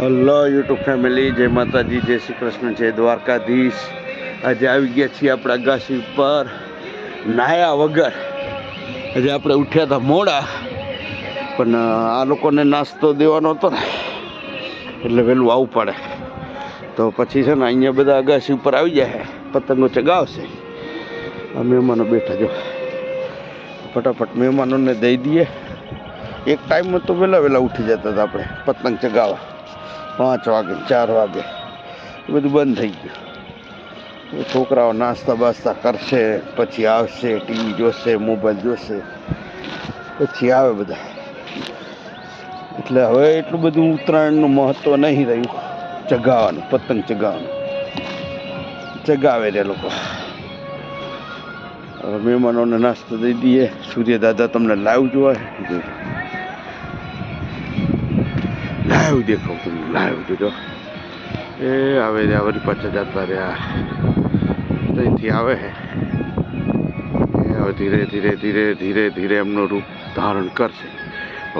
Hello YouTube family જય માતાજી, જય શ્રી કૃષ્ણ, જય દ્વારકાધીશ. આજે આવી ગયા છીએ આપણે અગાસી ઉપર, નાયા વગર. આજે આપણે ઉઠ્યા હતા મોડા, પણ આ લોકોને નાસ્તો દેવાનો હતો ને, એટલે વહેલું આવું પડે. તો પછી છે ને, અહીંયા બધા અગાસી ઉપર આવી જાય પતંગો ચગાવશે. આ મહેમાનો બેઠા જો. ફટાફટ મહેમાનોને દઈ દઈએ. એક ટાઈમમાં તો વહેલા વહેલા ઉઠી જતા હતા આપણે, પતંગ ચગાવવા. પાંચ વાગે, ચાર વાગે. એ બધું બંધ થઈ ગયું. છોકરાઓ નાસ્તા બાસ્તા કરશે, પછી આવશે, ટીવી જોશે, મોબાઈલ જોશે, પછી આવે બધા. એટલે હવે એટલું બધું ઉત્તરાયણનું મહત્ત્વ નહીં રહ્યું. ચગાવવાનું, પતંગ ચગાવવાનું. ચગાવે રે લોકો. હવે મહેમાનોને નાસ્તો દઈ દઈએ. સૂર્ય દાદા તમને લાઈવ જોવા. લાઈવ દેખાવ તમને લાઈવ જોજો એ આવે રે વળી પાછા જતા રહ્યા. ત્યાંથી આવે હે. હવે ધીરે ધીરે ધીરે ધીરે ધીરે એમનું રૂપ ધારણ કરશે.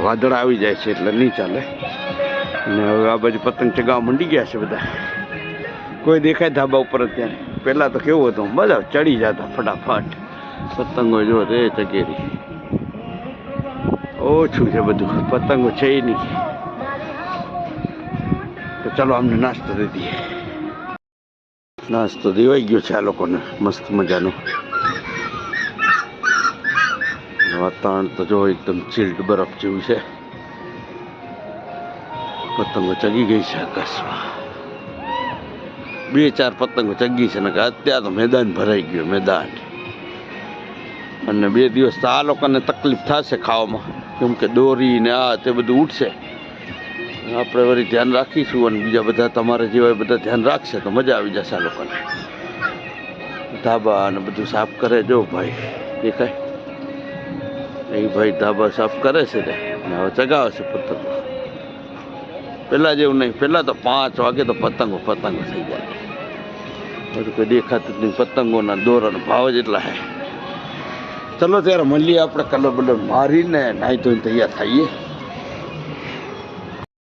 વાદળ આવી જાય છે એટલે નહીં ચાલે. અને હવે આ બાજુ પતંગ ચગાવવા મંડી ગયા છે બધા. કોઈ દેખાય ધાબા ઉપર અત્યારે પહેલાં તો કેવું હતું? બધા ચડી જતા ફટાફટ. પતંગો જો રે ચગેરી. ઓછું છે બધું. પતંગો છે નહીં. તો ચાલો અમને નાસ્તો દઈ દઈએ. નાસ્તો દેવાઈ ગયો છે આ લોકોને. મસ્ત મજાનું. વાતાવરણ તો જો એકદમ ચીલ્ડ બરફ જેવું છે. પતંગો ચગી ગઈ છે આકાશમાં. બે ચાર પતંગો ચગી છે ને અત્યારે તો મેદાન ભરાઈ ગયું, મેદાન. અને બે દિવસ તો આ લોકોને તકલીફ થશે ખાવામાં. કેમ કે દોરી ને આ તે બધું ઉઠશે આપણે વળી ધ્યાન રાખીશું અને બીજા બધા તમારે જેવા બધા ધ્યાન રાખશે તો મજા આવી જશે આ લોકોને. ધાબા અને બધું સાફ કરે જો ભાઈ, દેખાય? એ ભાઈ ધાબા સાફ કરે છે ને? હવે ચગાવે છે પતંગો. પહેલાં જેવું નહીં, પહેલાં તો પાંચ વાગે તો પતંગો પતંગો થઈ જાય. બધું કોઈ દેખાતું નહીં, પતંગોના દોરાના ભાવ જ એટલા હે. ચલો ત્યારે મળીએ આપણે કલર બલર મારીને, નાહી ધોઈને તૈયાર થઈએ.